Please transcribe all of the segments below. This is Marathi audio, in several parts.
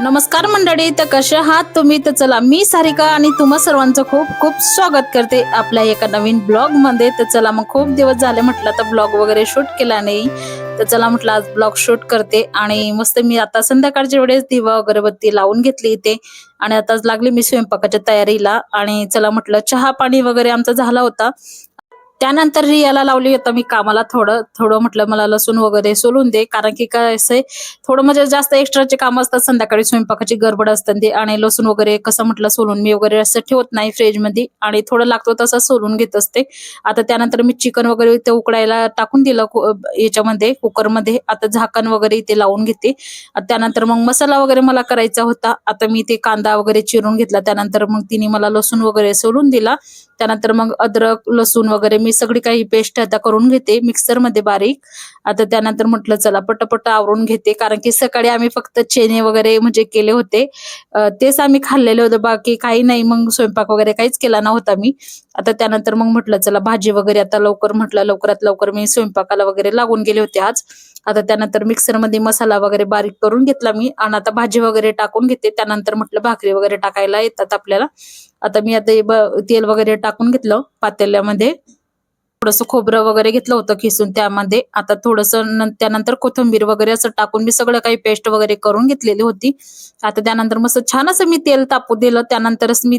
नमस्कार मंडळी तर कसे आहात तुम्ही? तर चला मी सारिका आणि तुम्हा सर्वांचं खूप खूप स्वागत करते आपल्या एका नवीन ब्लॉगमध्ये तर चला मग खूप दिवस झाले म्हटलं तर ब्लॉग वगैरे शूट केला नाही. तर चला म्हटलं आज ब्लॉग शूट करते आणि मस्त मी आता संध्याकाळच्या वेळेस दिवा अगरबत्ती लावून घेतली इथे. आणि आताच लागली मी स्वयंपाकाच्या तयारीला. आणि चला म्हटलं चहा पाणी वगैरे आमचा झाला होता. त्यानंतर रियाला लावली होता मी कामाला थोडं थोडं म्हटलं मला लसूण वगैरे सोलून दे कारण की काय असं थोडं म्हणजे जास्त एक्स्ट्राचे काम असतात संध्याकाळी स्वयंपाकाची गडबड असतात ते आणि लसूण वगैरे कसं म्हटलं सोलून मी वगैरे असं ठेवत नाही फ्रीजमध्ये आणि थोडं लागतो तसं सोलून घेत असते. आता त्यानंतर मी चिकन वगैरे इथे उकडायला टाकून दिलं याच्यामध्ये कुकरमध्ये. आता झाकण वगैरे इथे लावून घेते. त्यानंतर मग मसाला वगैरे मला करायचा होता. आता मी ते कांदा वगैरे चिरून घेतला. त्यानंतर मग तिने मला लसूण वगैरे सोलून दिला. त्यानंतर मग अद्रक लसूण वगैरे मी सगळी काही पेस्ट आता करून घेते मिक्सरमध्ये बारीक. आता त्यानंतर म्हटलं चला पटपट आवरून घेते. कारण की सकाळी आम्ही फक्त चेने वगैरे म्हणजे केले होते. तेच आम्ही खाल्लेले होते. बाकी काही नाही. मग स्वयंपाक वगैरे काहीच केला नव्हता मी. आता त्यानंतर मग म्हटलं चला भाजी वगैरे आता लवकर म्हटलं लवकरात लवकर मी स्वयंपाकाला वगैरे लागून गेले होते आज. आता त्यानंतर मिक्सरमध्ये मसाला वगैरे बारीक करून घेतला मी. आणि आता भाजी वगैरे टाकून घेते. त्यानंतर म्हटलं भाकरी वगैरे टाकायला येतात आपल्याला. आता मी आता तेल वगैरे टाकून घेतलं पातेल्यामध्ये. थोडस खोबरं वगैरे घेतलं होतं खिसून त्यामध्ये. आता थोडस त्यानंतर कोथिंबीर वगैरे असं टाकून मी सगळं काही पेस्ट वगैरे करून घेतलेली होती. आता त्यानंतर मस्त छान असं मी तेल तापू दिलं. त्यानंतरच मी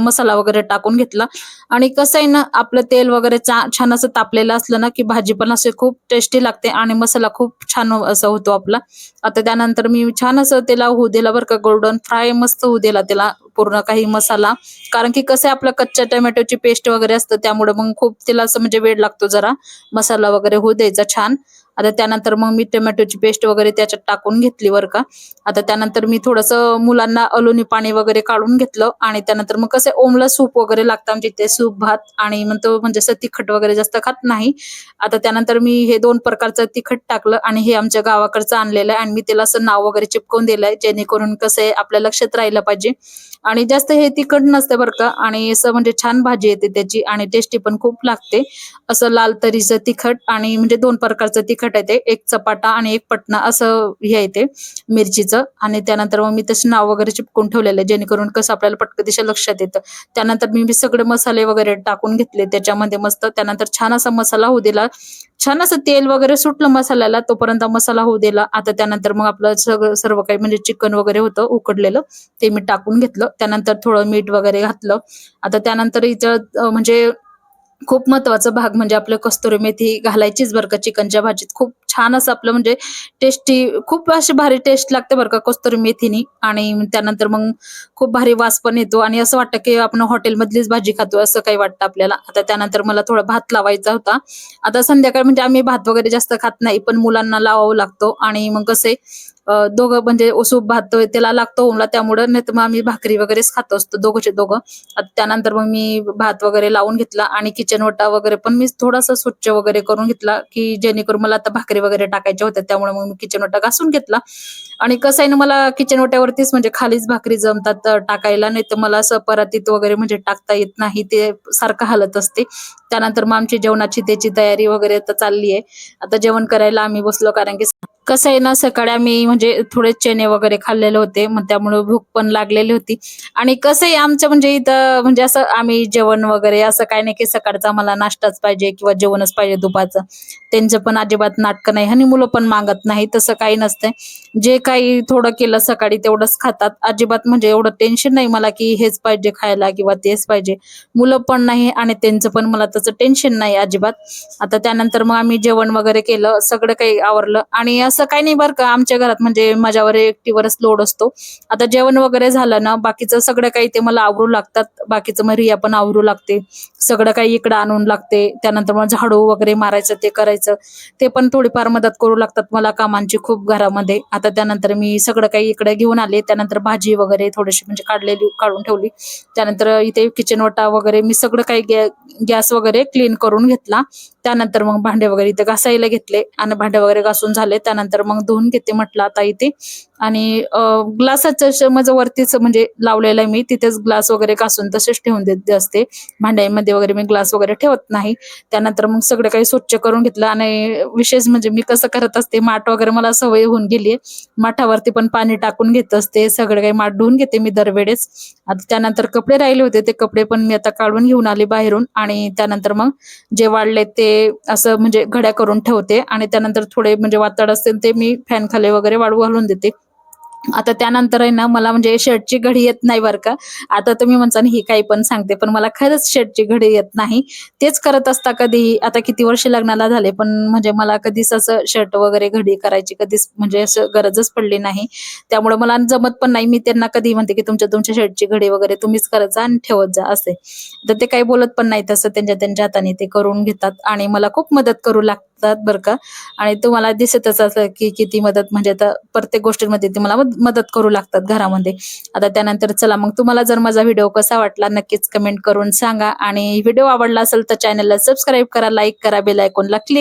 मसाला वगैरे टाकून घेतला. आणि कसं आहे ना आपलं तेल वगैरे चा- छान असं तापलेलं असलं ना की भाजी पण असे खूप टेस्टी लागते आणि मसाला खूप छान असं होतो आपला. आता त्यानंतर मी छान असं त्याला होऊ दिला बरं का गोल्डन फ्राय मस्त होऊ दिला त्याला. पूर्ण काही मसाला. कारण की कसं आहे आपलं कच्च्या टोमॅटोची पेस्ट वगैरे असतं त्यामुळे मग खूप तिला असं म्हणजे वेळ लागतो जरा. मसाला वगैरे होऊ द्यायचा छान. आता त्यानंतर मग मी टोमॅटोची पेस्ट वगैरे त्याच्यात टाकून घेतली बरं का. आता त्यानंतर मी थोडस मुलांना अलोनी पाणी वगैरे काढून घेतलं आणि त्यानंतर मग कसं ओमला सूप वगैरे लागतं आमच्या इथे सूप भात आणि मग तो म्हणजे असं तिखट वगैरे जास्त खात नाही. आता त्यानंतर मी हे दोन प्रकारचं तिखट टाकलं आणि हे आमच्या गावाकडचं आणलेलं आहे आणि मी त्याला असं नाव वगैरे चिपकवून दिलंय जेणेकरून कसं आहे आपल्या लक्षात राहिलं पाहिजे. आणि जास्त हे तिखट नसतं बरं का आणि असं म्हणजे छान भाजी येते त्याची आणि टेस्टी पण खूप लागते. असं लाल तरीचं तिखट आणि म्हणजे दोन प्रकारचं तिखट आहे ते एक चपाटा आणि एक पटना असं हे आहे ते मिरचीचं. आणि त्यानंतर मग मी तसे नाव वगैरे चिपकून ठेवलेलं आहे जेणेकरून कसं आपल्याला पटकन दिशा लक्षात येतं. त्यानंतर मी मी सगळे मसाले वगैरे टाकून घेतले त्याच्यामध्ये मस्त. त्यानंतर छान असा मसाला होऊ दिला. छान असं तेल वगैरे सुटलं मसाल्याला तोपर्यंत मसाला होऊ दिला. आता त्यानंतर मग आपलं सगळं सर्व काही म्हणजे चिकन वगैरे होतं उकडलेलं. ते मी टाकून घेतलं. त्यानंतर थोडं मीठ वगैरे घातलं. आता त्यानंतर इथं म्हणजे खूप महत्त्वाचा भाग म्हणजे आपलं कस्तुरी मेथी घालायचीच बरं का. चिकनच्या भाजीत खूप छान असं आपलं म्हणजे टेस्टी खूप अशी भारी टेस्ट लागते बरं का कस्तुरी मेथीनी. आणि त्यानंतर मग खूप भारी वास पण येतो. आणि असं वाटतं की आपण हॉटेलमधलीच भाजी खातो असं काही वाटतं आपल्याला. आता त्यानंतर मला थोडा भात लावायचा होता. आता संध्याकाळी म्हणजे आम्ही भात वगैरे जास्त खात नाही पण मुलांना लावावं लागतो. आणि मग कसे दोघं म्हणजे सूप भात त्याला लागतो उमला त्यामुळं नाही तर मग आम्ही भाकरी वगैरेच खात असतो दोघंचे दोघं. आता त्यानंतर मग मी भात वगैरे लावून घेतला आणि किचन वटा वगैरे पण मी थोडासा स्वच्छ वगैरे करून घेतला की जेणेकरून मला आता भाकरी वगैरे टाकायच्या होत्या त्यामुळे मग मी किचन ओटा घासून घेतला. आणि कसं आहे ना मला किचन ओट्यावरतीच म्हणजे खालीच भाकरी जमतात टाकायला. नाही तर मला असं परातीत वगैरे म्हणजे टाकता येत नाही ते सारखं हालत असते. त्यानंतर मग आमची जेवणाची त्याची तयारी वगैरे आता चालली आहे आता जेवण करायला आम्ही बसलो कारण की कसं आहे ना सकाळी आम्ही म्हणजे थोडे चणे वगैरे खाल्लेले होते मग त्यामुळे भूक पण लागलेली होती. आणि कसं आहे आमचं म्हणजे इथं म्हणजे असं आम्ही जेवण वगैरे असं काही नाही की सकाळचा मला नाश्ताच पाहिजे किंवा जेवणच पाहिजे दुपारचं. त्यांचं पण अजिबात नाटकं नाही आणि मुलं पण मागत नाही तसं काही नसतंय. जे काही थोडं केलं सकाळी तेवढंच खातात. अजिबात म्हणजे एवढं टेन्शन नाही मला की हेच पाहिजे खायला किंवा तेच पाहिजे. मुलं पण नाही आणि त्यांचं पण मला तसं टेन्शन नाही अजिबात. आता त्यानंतर मग आम्ही जेवण वगैरे केलं सगळं काही आवरलं. आणि असं काही नाही बरं का आमच्या घरात म्हणजे माझ्यावर एकटीवरच लोड असतो. आता जेवण वगैरे झालं ना बाकीचं सगळं काही ते मला आवरू लागतात. बाकीचं मग रिया पण आवरू लागते. सगळं काही इकडं आणून लागते. त्यानंतर मग झाडू वगैरे मारायचं ते करायचं. ते पण थोडीफार मदत करू लागतात मला कामांची खूप घरामध्ये. आता त्यानंतर मी सगळं काही इकडे घेऊन आले. त्यानंतर भाजी वगैरे थोडीशी म्हणजे काढलेली काढून ठेवली. त्यानंतर इथे किचन वटा वगैरे मी सगळं काही गॅ गॅस वगैरे क्लीन करून घेतला. त्यानंतर मग भांडे वगैरे इथे घासायला घेतले. आणि भांडे वगैरे घासून झाले. त्यानंतर मग धुवून घेते म्हटलं आता इथे. आणि ग्लासाचं माझं वरतीच म्हणजे लावलेलं आहे मी. तिथेच ग्लास वगैरे घासून तसेच ठेवून देत असते. भांड्यामध्ये वगैरे मी ग्लास वगैरे ठेवत नाही. त्यानंतर मग सगळं काही स्वच्छ करून घेतलं. आणि विशेष म्हणजे मी कसं करत असते माठ वगैरे मला सवय होऊन गेली माठावरती पण पाणी टाकून घेत असते. सगळं काही माठ धुवून घेते मी दरवेळेस. आता त्यानंतर कपडे राहिले होते. ते कपडे पण मी आता काढून घेऊन आले बाहेरून. आणि त्यानंतर मग जे वाढले ते असं म्हणजे घड्या करून ठेवते. आणि त्यानंतर थोडे म्हणजे वातड असेल ते मी फॅन खाली वगैरे वाळू घालून देते. आता त्यानंतर आहे ना मला म्हणजे शर्टची घडी येत नाही बरं का. आता तुम्ही म्हणता ही काही पण सांगते पण मला खरंच शर्टची घडी येत नाही. तेच करत असता कधी आता किती वर्ष लग्नाला झाले पण म्हणजे मला कधीच असं शर्ट वगैरे घडी करायची कधीच म्हणजे असं गरजच पडली नाही. त्यामुळे मला जमत पण नाही मी त्यांना कधी म्हणते की तुमच्या तुमच्या शर्टची घडी वगैरे तुम्हीच करत जा आणि ठेवत जा असे. तर ते काही बोलत पण नाही तसं त्यांच्या त्यांच्या हाताने ते करून घेतात. आणि मला खूप मदत करू लागतात बरं का. आणि तुम्हाला दिसतच असं की किती मदत म्हणजे आता प्रत्येक गोष्टींमध्ये ते मला मदत करू लागतात घरामध्ये. आता त्यानंतर चला मग तुम्हाला जर माझा व्हिडिओ कसा वाटला नक्कीच कमेंट करून सांगा. आणि व्हिडिओ आवडला असेल तर चॅनलला सबस्क्राईब करा लाईक करा बेल आयकॉनला क्लिक